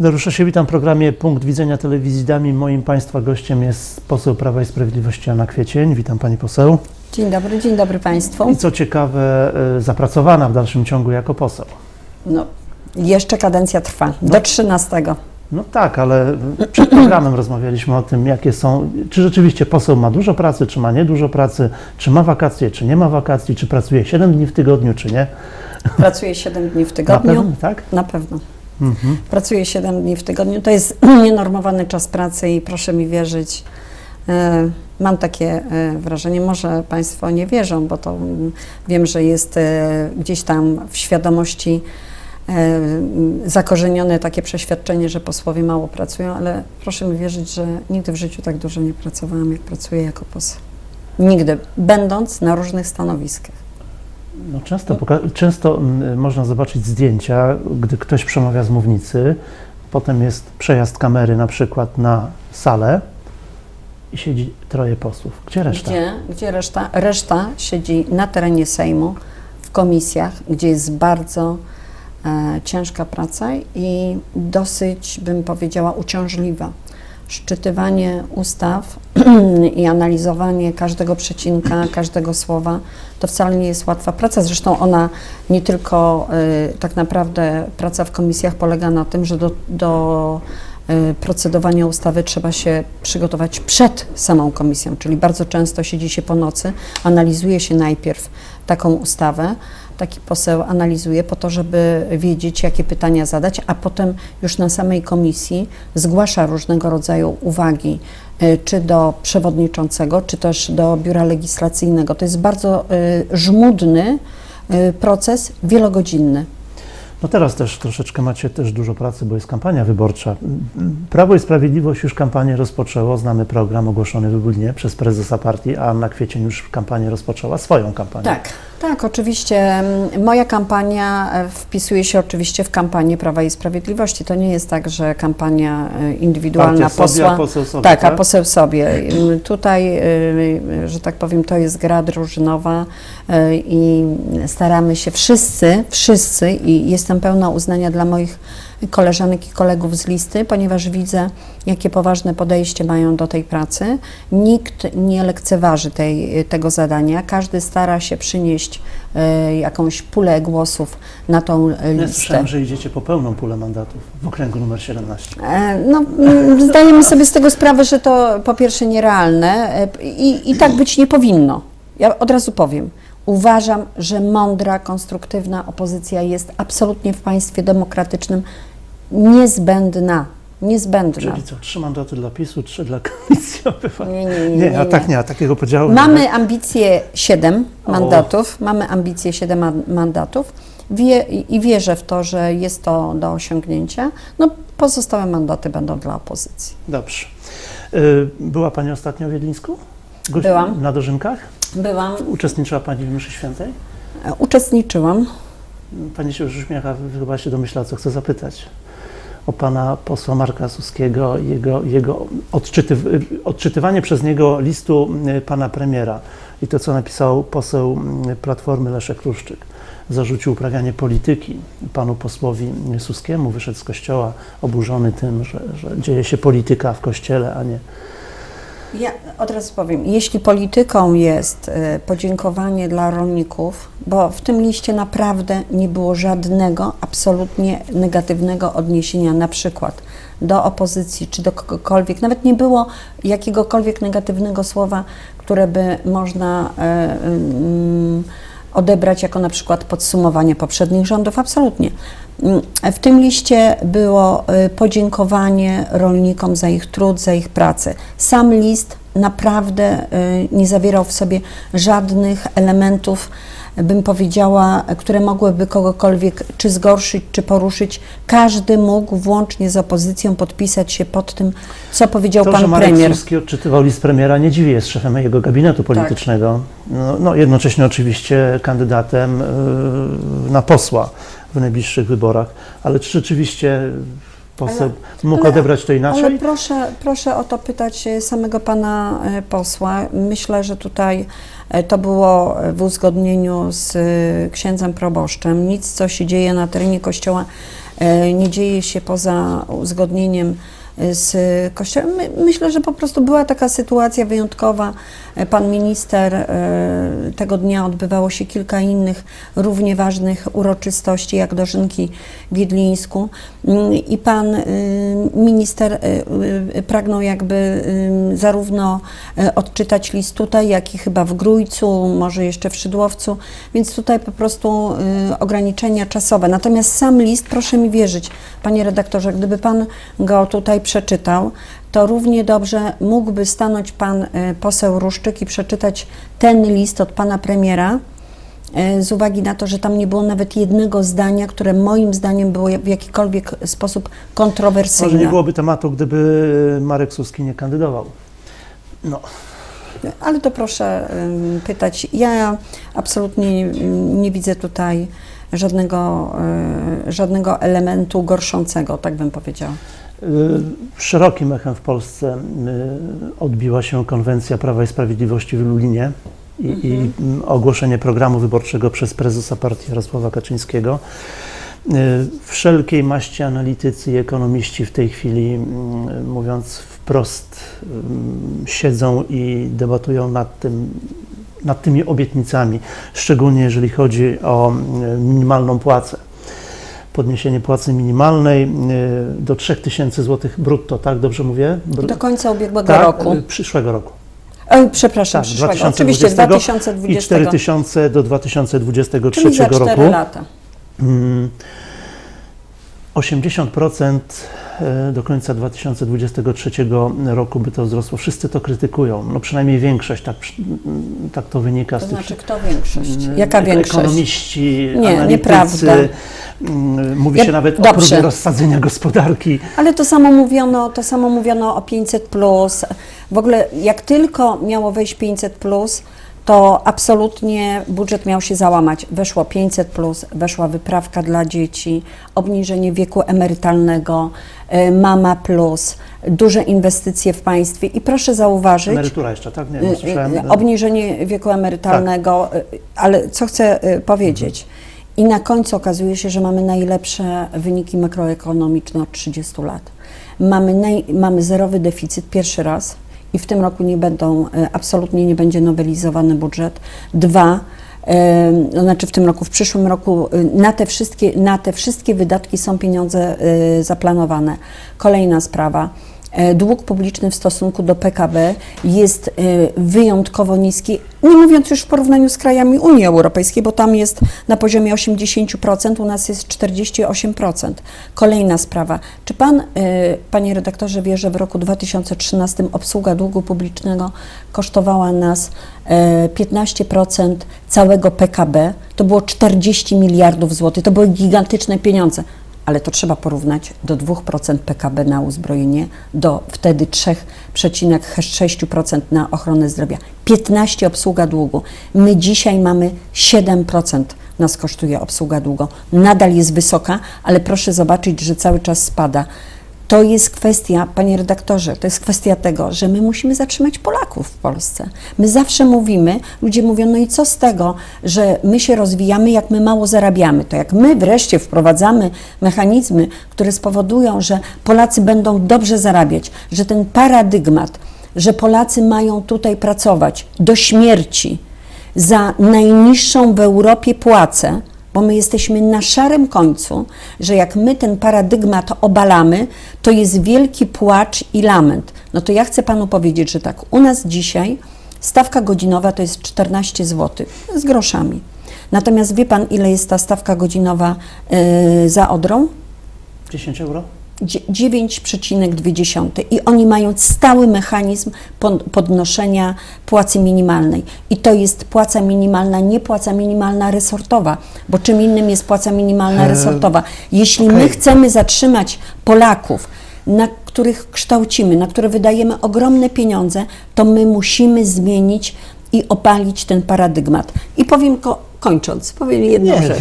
Dariusza się witam w programie Punkt Widzenia Telewizji Dami. Moim Państwa gościem jest poseł Prawa i Sprawiedliwości Anna Kwiecień. Witam Pani poseł. Dzień dobry, dzień dobry Państwu. I co ciekawe, y, zapracowana w dalszym ciągu jako poseł. No, jeszcze kadencja trwa, do 13. No tak, ale przed programem rozmawialiśmy o tym, jakie są, czy rzeczywiście poseł ma dużo pracy, czy ma niedużo pracy, czy ma wakacje, czy nie ma wakacji, czy pracuje 7 dni w tygodniu, czy nie. Pracuję 7 dni w Na tygodniu. pewno, tak? Na pewno. Mhm. Pracuję 7 dni w tygodniu. To jest nienormowany czas pracy i proszę mi wierzyć. e, Mam takie e, wrażenie, może Państwo nie wierzą, bo to mm, wiem, że jest e, gdzieś tam w świadomości mm, zakorzenione takie przeświadczenie, że posłowie mało pracują, ale proszę mi wierzyć, że nigdy w życiu tak dużo nie pracowałam, jak pracuję jako poseł. Nigdy, będąc na różnych stanowiskach. No często, często mm, można zobaczyć zdjęcia, gdy ktoś przemawia z mównicy, potem jest przejazd kamery na przykład na salę i siedzi troje posłów. Gdzie reszta? Gdzie, gdzie reszta? Reszta siedzi na terenie Sejmu, w komisjach, gdzie jest bardzo e, ciężka praca i dosyć, bym powiedziała, uciążliwa. Szczytywanie ustaw i analizowanie każdego przecinka, każdego słowa to wcale nie jest łatwa praca. Zresztą ona nie tylko y, tak naprawdę praca w komisjach polega na tym, że do, do procedowania ustawy trzeba się przygotować przed samą komisją, czyli bardzo często siedzi się po nocy, analizuje się najpierw taką ustawę, taki poseł analizuje po to, żeby wiedzieć, jakie pytania zadać, a potem już na samej komisji zgłasza różnego rodzaju uwagi, y, czy do przewodniczącego, czy też do biura legislacyjnego. To jest bardzo y, żmudny y, proces, wielogodzinny. No teraz też troszeczkę macie też dużo pracy, bo jest kampania wyborcza. Prawo i Sprawiedliwość już kampanię rozpoczęło. Znamy program ogłoszony w przez prezesa partii, a Anna Kwiecień już kampanię rozpoczęła, swoją kampanię. Tak, tak, oczywiście. mm, Moja kampania e, wpisuje się oczywiście w kampanię Prawa i Sprawiedliwości. To nie jest tak, że kampania e, indywidualna Partia sobie, posła. a poseł sobie, tak, a tak? poseł sobie. Ym, Tutaj, y, że tak powiem, to jest gra drużynowa i staramy się wszyscy, wszyscy i jestem pełna uznania dla moich koleżanek i kolegów z listy, ponieważ widzę, jakie poważne podejście mają do tej pracy. Nikt nie lekceważy tej, tego zadania. Każdy stara się przynieść y, jakąś pulę głosów na tą Ja listę. słyszałem, że idziecie po pełną pulę mandatów w okręgu numer 17. E, No, mm, zdajemy sobie z tego sprawę, że to po pierwsze nierealne e, i, i tak być nie powinno. Ja od razu powiem. Uważam, że mądra, konstruktywna opozycja jest absolutnie w państwie demokratycznym niezbędna. Niezbędna. Czyli co, trzy mandaty dla PiSu, trzy dla Koalicji Obywatelskiej? Nie, nie, nie, Nie, nie, a nie. tak nie, a takiego podziału nie Mamy ambicje 7 O. mandatów, mamy ambicje 7 man- mandatów wie, i wierzę w to, że jest to do osiągnięcia. No, pozostałe mandaty będą dla opozycji. Dobrze. Y, Była Pani ostatnio w Wiedlińsku? Gość- Byłam. Na dożynkach? Byłam, Uczestniczyła Pani w mszy świętej? e, uczestniczyłam. Pani się już uśmiecha, chyba się domyśla, co chcę zapytać. O pana posła Marka Suskiego, jego, jego odczytyw, odczytywanie przez niego listu pana premiera i to, co napisał poseł Platformy Leszek Ruszczyk. Zarzucił uprawianie polityki panu posłowi Suskiemu, wyszedł z kościoła oburzony tym, że, że dzieje się polityka w kościele, a nie. Ja od razu powiem, jeśli polityką jest e, podziękowanie dla rolników, bo w tym liście naprawdę nie było żadnego absolutnie negatywnego odniesienia na przykład do opozycji czy do kogokolwiek, nawet nie było jakiegokolwiek negatywnego słowa, które by można e, mm, odebrać jako na przykład podsumowanie poprzednich rządów, absolutnie. Mm, W tym liście było y, podziękowanie rolnikom za ich trud, za ich pracę. Sam list naprawdę y, nie zawierał w sobie żadnych elementów, bym powiedziała, które mogłyby kogokolwiek czy zgorszyć, czy poruszyć. Każdy mógł włącznie z opozycją podpisać się pod tym, co powiedział To, pan że Marek premier. Suski odczytywał list premiera, nie dziwi, jest szefem jego gabinetu politycznego. No, no, jednocześnie oczywiście kandydatem y, na posła w najbliższych wyborach. Ale czy rzeczywiście poseł mógł ale- odebrać to inaczej? Ale proszę, proszę o to pytać e, samego pana e, posła. Myślę, że tutaj to było w uzgodnieniu z e, księdzem proboszczem. Nic, co się dzieje na terenie kościoła, e, nie dzieje się poza uzgodnieniem e, z Kościołem. My, myślę, że po prostu była taka sytuacja wyjątkowa. E, Pan minister, e, tego dnia odbywało się kilka innych równie ważnych uroczystości, jak dożynki w Wiedlińsku. Mm, I pan y, minister y, pragnął jakby zarówno odczytać list tutaj, jak i chyba w Grójcu, może jeszcze w Szydłowcu, więc tutaj po prostu ograniczenia czasowe. Natomiast sam list, proszę mi wierzyć, panie redaktorze, gdyby pan go tutaj przeczytał, to równie dobrze mógłby stanąć pan y, poseł Ruszczyk i przeczytać ten list od pana premiera, e, z uwagi na to, że tam nie było nawet jednego zdania, które moim zdaniem było w jakikolwiek sposób Może kontrowersyjne. nie byłoby tematu, gdyby Marek Suski nie kandydował. No, Ale to proszę pytać. Ja absolutnie nie widzę tutaj żadnego, y, żadnego elementu gorszącego, tak bym powiedziała. Y, szerokim echem w Polsce y, odbiła się konwencja Prawa i Sprawiedliwości w Lublinie i, i mm, ogłoszenie programu wyborczego przez prezesa partii Jarosława Kaczyńskiego. Y, Wszelkiej maści analitycy i ekonomiści w tej chwili, mówiąc wprost, siedzą i debatują nad tym, nad tymi obietnicami, szczególnie jeżeli chodzi o minimalną płacę. Podniesienie płacy minimalnej y, do 3000 zł brutto, tak dobrze mówię? Br- Do końca ubiegłego tak, roku. y, przyszłego roku. E, przepraszam, Tak, przyszłego. 2020 Oczywiście I 2020. 4000 do 2023 Czyli za 4 roku. lata. Mm, 80% e, do końca 2023 roku by to wzrosło. Wszyscy to krytykują, no przynajmniej większość, tak, tak to wynika To z tych znaczy kto większość? Jaka większość? Ekonomiści, Nie, analitycy. nieprawda. Mówi Ja- się nawet o dobrze. próbie rozsadzenia gospodarki. Ale to samo mówiono, to samo mówiono o 500 plus. W ogóle jak tylko miało wejść 500 plus, to absolutnie budżet miał się załamać. Weszło 500 plus, weszła wyprawka dla dzieci, obniżenie wieku emerytalnego, y, mama plus, duże inwestycje w państwie i proszę zauważyć, Emerytura jeszcze, tak? Nie, Y, nie słyszałem. y, Obniżenie wieku emerytalnego, Tak. y, ale co chcę y, powiedzieć? I na końcu okazuje się, że mamy najlepsze wyniki makroekonomiczne od 30 lat. Mamy, naj, mamy zerowy deficyt pierwszy raz i w tym roku nie będą, y, absolutnie nie będzie nowelizowany budżet. Dwa, to znaczy w tym roku, w przyszłym roku y, na te wszystkie, na te wszystkie wydatki są pieniądze zaplanowane. Kolejna sprawa. E, Dług publiczny w stosunku do PKB jest e, wyjątkowo niski, nie mówiąc już w porównaniu z krajami Unii Europejskiej, bo tam jest na poziomie 80%, u nas jest 48%. Kolejna sprawa. Czy pan, e, panie redaktorze, wie, że w roku 2013 obsługa długu publicznego kosztowała nas e, 15% całego PKB? To było 40 miliardów złotych, to były gigantyczne pieniądze ale to trzeba porównać do 2% PKB na uzbrojenie, do wtedy 3,6% na ochronę zdrowia, 15% obsługa długu. My dzisiaj mamy 7% nas kosztuje obsługa długu. Nadal jest wysoka, ale proszę zobaczyć, że cały czas spada. To jest kwestia, panie redaktorze, to jest kwestia tego, że my musimy zatrzymać Polaków w Polsce. My zawsze mówimy, ludzie mówią, no i co z tego, że my się rozwijamy, jak my mało zarabiamy. To jak my wreszcie wprowadzamy mechanizmy, które spowodują, że Polacy będą dobrze zarabiać, że ten paradygmat, że Polacy mają tutaj pracować do śmierci za najniższą w Europie płacę, bo my jesteśmy na szarym końcu, że jak my ten paradygmat obalamy, to jest wielki płacz i lament. No to ja chcę panu powiedzieć, że tak, u nas dzisiaj stawka godzinowa to jest 14 zł z groszami. Natomiast wie pan, ile jest ta stawka godzinowa yy, za Odrą? 10 euro? Dzie- 9,2 i oni mają stały mechanizm podnoszenia płacy minimalnej. I to jest płaca minimalna, nie płaca minimalna resortowa, bo czym innym jest płaca minimalna Eee, resortowa. Jeśli my okej. chcemy zatrzymać Polaków, na których kształcimy, na które wydajemy ogromne pieniądze, to my musimy zmienić i opalić ten paradygmat. I powiem ko- kończąc, powiem jedną Nie. rzecz.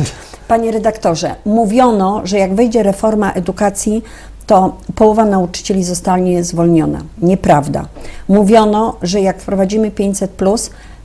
Panie redaktorze, mówiono, że jak wejdzie reforma edukacji, to połowa nauczycieli zostanie zwolniona. Nieprawda. Mówiono, że jak wprowadzimy 500,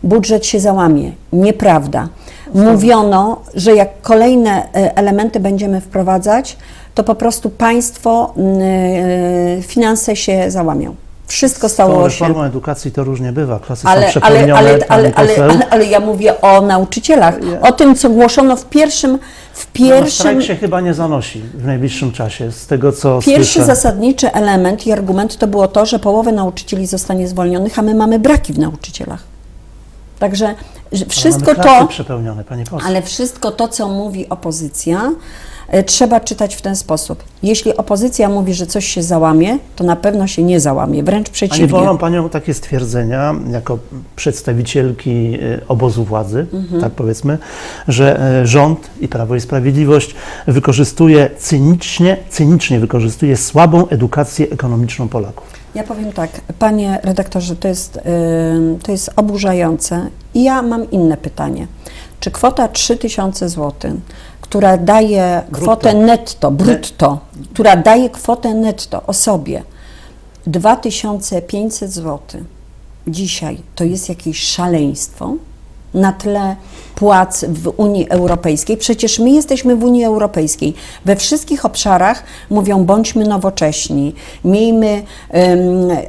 budżet się załamie. Nieprawda. mówiono, że jak kolejne e, elementy będziemy wprowadzać, to po prostu państwo, e, finanse się załamią. Wszystko stało się. reformą edukacji to różnie bywa. Klasy są Ale, ale, przepełnione, ale, ale, ale, ale, ja mówię o nauczycielach, o tym, co głoszono w pierwszym, w No, pierwszym, strajk się chyba nie zanosi w najbliższym czasie, z tego co Pierwszy zasadniczy element i argument to było to, że połowę nauczycieli zostanie zwolnionych, a my mamy braki w nauczycielach. Także że wszystko to, przepełnione, pani poseł. ale wszystko to, co mówi opozycja, trzeba czytać w ten sposób. Jeśli opozycja mówi, że coś się załamie, to na pewno się nie załamie, wręcz przeciwnie. wolą Panią takie stwierdzenia, jako przedstawicielki y, obozu władzy, Mhm. tak powiedzmy, że y, rząd i Prawo i Sprawiedliwość wykorzystuje cynicznie, cynicznie wykorzystuje słabą edukację ekonomiczną Polaków. Ja powiem tak, panie redaktorze, to jest, to jest oburzające i ja mam inne pytanie. Czy kwota 3000 zł, która daje Brutto. kwotę netto, brutto, która daje kwotę netto osobie 2500 zł dzisiaj, to jest jakieś szaleństwo? Na tle płac w Unii Europejskiej. Przecież my jesteśmy w Unii Europejskiej. We wszystkich obszarach mówią bądźmy nowocześni, miejmy,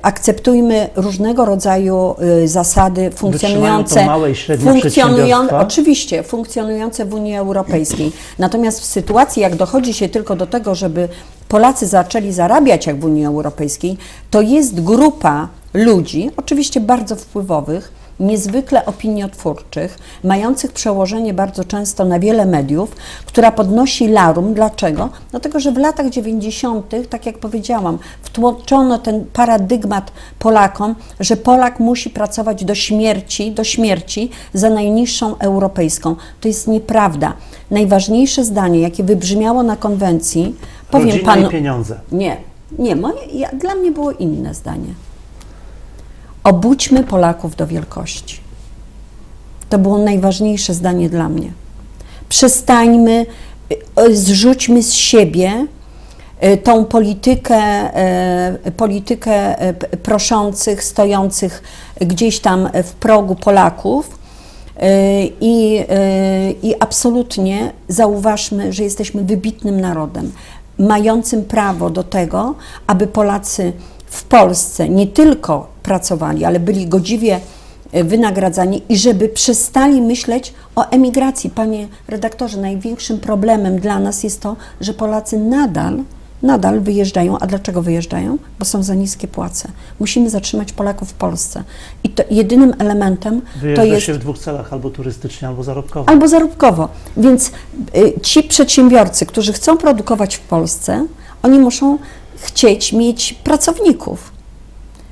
akceptujmy różnego rodzaju y, zasady funkcjonujące, małe i średnie przedsiębiorstwa? oczywiście, funkcjonujące w Unii Europejskiej. Natomiast w sytuacji, jak dochodzi się tylko do tego, żeby Polacy zaczęli zarabiać jak w Unii Europejskiej, to jest grupa ludzi, oczywiście bardzo wpływowych, niezwykle opiniotwórczych, mających przełożenie bardzo często na wiele mediów, która podnosi larum. Dlaczego? Dlatego, że w latach 90., tak jak powiedziałam, wtłoczono ten paradygmat Polakom, że Polak musi pracować do śmierci, do śmierci za najniższą europejską. To jest nieprawda. Najważniejsze zdanie, jakie wybrzmiało na konwencji, powiem Rodzina panu. i pieniądze. Nie, nie, moje, ja, dla mnie było inne zdanie. Obudźmy Polaków do wielkości. To było najważniejsze zdanie dla mnie. Przestańmy, y, y, zrzućmy z siebie y, tą politykę, politykę proszących, stojących gdzieś tam w progu Polaków i, i absolutnie zauważmy, że jesteśmy wybitnym narodem, mającym prawo do tego, aby Polacy w Polsce nie tylko pracowali, ale byli godziwie e, wynagradzani i żeby przestali myśleć o emigracji. Panie redaktorze, największym problemem dla nas jest to, że Polacy nadal, nadal wyjeżdżają. A dlaczego wyjeżdżają? Bo są za niskie płace. Musimy zatrzymać Polaków w Polsce. I to jedynym elementem to Wyjeżdża jest się w dwóch celach, albo turystycznie, albo zarobkowo. albo zarobkowo. Więc y, ci przedsiębiorcy, którzy chcą produkować w Polsce, oni muszą chcieć mieć pracowników.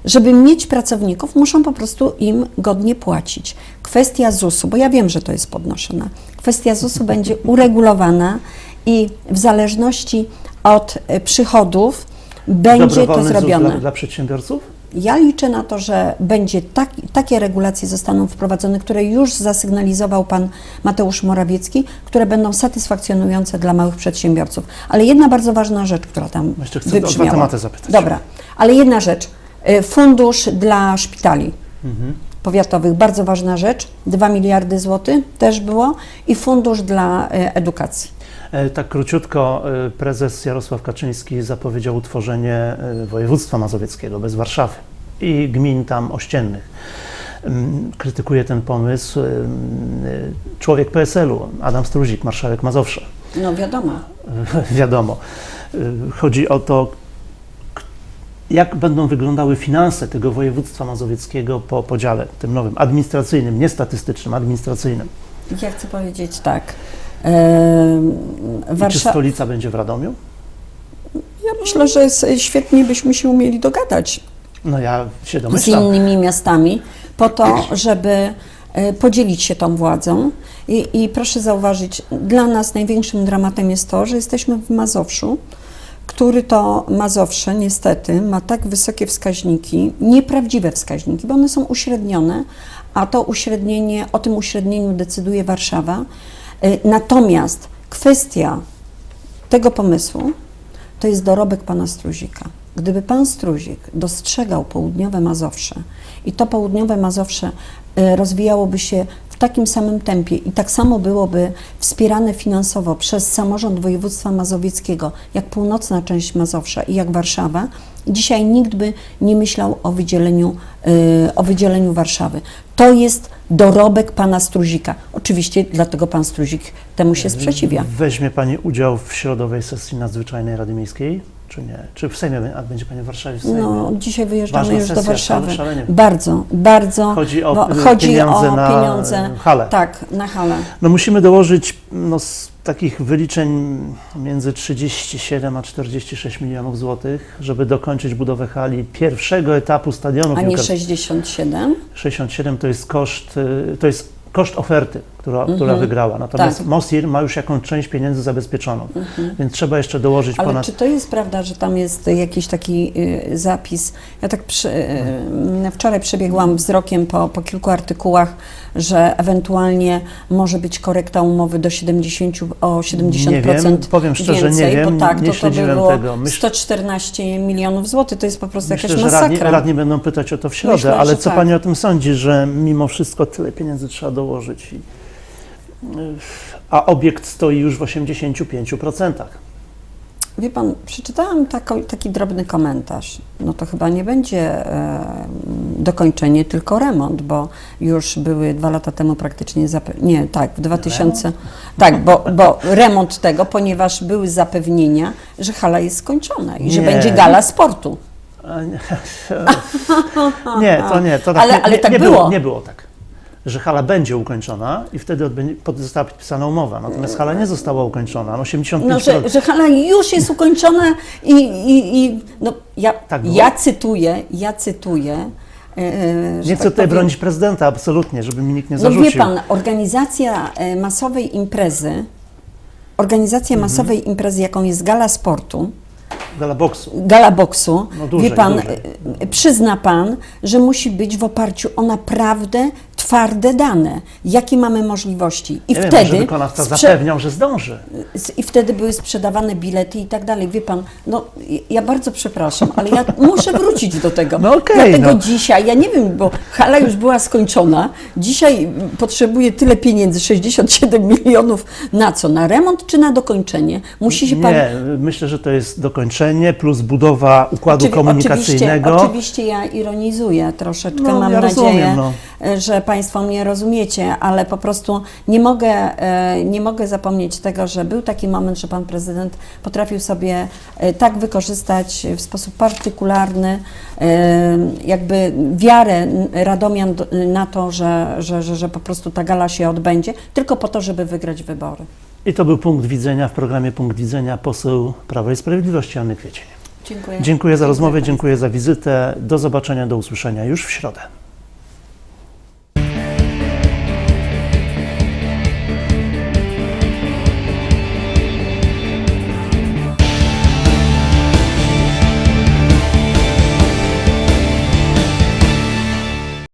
Żeby mieć pracowników, muszą po prostu im godnie płacić. Kwestia ZUS-u, bo ja wiem, że to jest podnoszona, kwestia ZUS-u będzie uregulowana i w zależności od y, przychodów będzie to zrobione. Dla, dla przedsiębiorców? Ja liczę na to, że będzie tak, takie regulacje zostaną wprowadzone, które już zasygnalizował pan Mateusz Morawiecki, które będą satysfakcjonujące dla małych przedsiębiorców. Ale jedna bardzo ważna rzecz, która tam Jeszcze chcę o dwa wybrzmiała. tematy zapytać. Dobra, ale jedna rzecz. Y, Fundusz dla szpitali Mhm. powiatowych, bardzo ważna rzecz. 2 miliardy złotych też było i fundusz dla y, edukacji. E, Tak króciutko, e, prezes Jarosław Kaczyński zapowiedział utworzenie e, województwa mazowieckiego bez Warszawy i gmin tam ościennych. Mm, Krytykuje ten pomysł człowiek PSL-u, Adam Struzik, marszałek Mazowsza. No wiadomo. Wiadomo. Chodzi o to, jak będą wyglądały finanse tego województwa mazowieckiego po podziale tym nowym, administracyjnym, nie statystycznym, administracyjnym. Ja chcę powiedzieć tak. Em, I czy stolica będzie w Radomiu? Ja myślę, że świetnie byśmy się umieli dogadać No ja się z domyślam. innymi miastami po to, żeby e, podzielić się tą władzą. I, I proszę zauważyć, dla nas największym dramatem jest to, że jesteśmy w Mazowszu, który to Mazowsze niestety ma tak wysokie wskaźniki, nieprawdziwe wskaźniki, bo one są uśrednione, a to uśrednienie, o tym uśrednieniu decyduje Warszawa. E, Natomiast kwestia tego pomysłu to jest dorobek pana Struzika. Gdyby pan Struzik dostrzegał południowe Mazowsze i to południowe Mazowsze e, rozwijałoby się w takim samym tempie i tak samo byłoby wspierane finansowo przez samorząd województwa mazowieckiego, jak północna część Mazowsza i jak Warszawa, dzisiaj nikt by nie myślał o wydzieleniu, y, o wydzieleniu Warszawy. To jest dorobek pana Struzika. Oczywiście dlatego pan Struzik temu się sprzeciwia. Weźmie Pani udział w środowej sesji nadzwyczajnej Rady Miejskiej, czy nie? Czy w Sejmie, a będzie Pani w Warszawie w Sejmie? No, dzisiaj wyjeżdżamy Ważna już do sesja, Warszawy. szalenie. Bardzo, bardzo. Chodzi o, y, chodzi pieniądze o na, y, halę. Tak, na halę. No musimy dołożyć no, takich wyliczeń między 37 a 46 milionów złotych, żeby dokończyć budowę hali pierwszego etapu stadionu A nie piłkarskiego. 67? 67 to jest koszt, y, to jest koszt oferty, która, która wygrała. Natomiast Tak. Mosir ma już jakąś część pieniędzy zabezpieczoną, więc trzeba jeszcze dołożyć Ale ponad... czy to jest prawda, że tam jest jakiś taki y, zapis? Ja tak przy, y, wczoraj przebiegłam wzrokiem po, po kilku artykułach, że ewentualnie może być korekta umowy do 70, o 70% Nie wiem, powiem szczerze, nie więcej, wiem, bo tak, nie to, to by było tego. Myśl- 114 milionów złotych, to jest po prostu Myślę, jakaś że radni, masakra. radni będą pytać o to w środę, Myślę, ale co tak. Pani o tym sądzi, że mimo wszystko tyle pieniędzy trzeba dołożyć, y, a obiekt stoi już w 85%. Wie pan, przeczytałam tako, taki drobny komentarz. No to chyba nie będzie e, dokończenie, tylko remont, bo już były dwa lata temu praktycznie Nie, tak, w 2000. Tak, bo, bo remont tego, ponieważ były zapewnienia, że hala jest skończona i że Nie. będzie gala sportu. Nie, to nie, to tak, Ale- ale nie, tak nie było. Nie było tak, że hala będzie ukończona i wtedy została podpisana umowa, natomiast hala nie została ukończona, no 85%. No, że, że hala już jest ukończona i, i, i no, ja, Tak ja cytuję, ja cytuję. że nie chcę tak tutaj bronić prezydenta, absolutnie, żeby mi nikt nie No zarzucił. wie pan, organizacja e, masowej imprezy, organizacja Mhm. masowej imprezy, jaką jest gala sportu, Gala boksu. gala boksu, No dłużej, wie pan, dłużej. przyzna pan, że musi być w oparciu o naprawdę twarde dane, jakie mamy możliwości. I Nie wiem, wtedy może wykonawca sprze- zapewniał, że zdąży. i wtedy były sprzedawane bilety i tak dalej. Wie pan, no ja bardzo przepraszam, ale ja muszę wrócić do tego. No okej, Dlatego no. dzisiaj, ja nie wiem, bo hala już była skończona, dzisiaj mm, potrzebuje tyle pieniędzy, 67 milionów, na co? Na remont czy na dokończenie? Musi się pan... Nie, myślę, że to jest dokończenie plus budowa układu Oczywi- komunikacyjnego. Oczywiście, oczywiście ja ironizuję troszeczkę, No, mam ja nadzieję, rozumiem, no. że Państwo mnie rozumiecie, ale po prostu nie mogę, e, nie mogę zapomnieć tego, że był taki moment, że Pan Prezydent potrafił sobie e, tak wykorzystać w sposób partykularny e, jakby wiarę Radomian do- na to, że, że, że, że po prostu ta gala się odbędzie, tylko po to, żeby wygrać wybory. I to był punkt widzenia w programie Punkt Widzenia poseł Prawa i Sprawiedliwości Anny Kwiecień. Dziękuję. Dziękuję za rozmowę, dziękuję za wizytę. Do zobaczenia, do usłyszenia już w środę.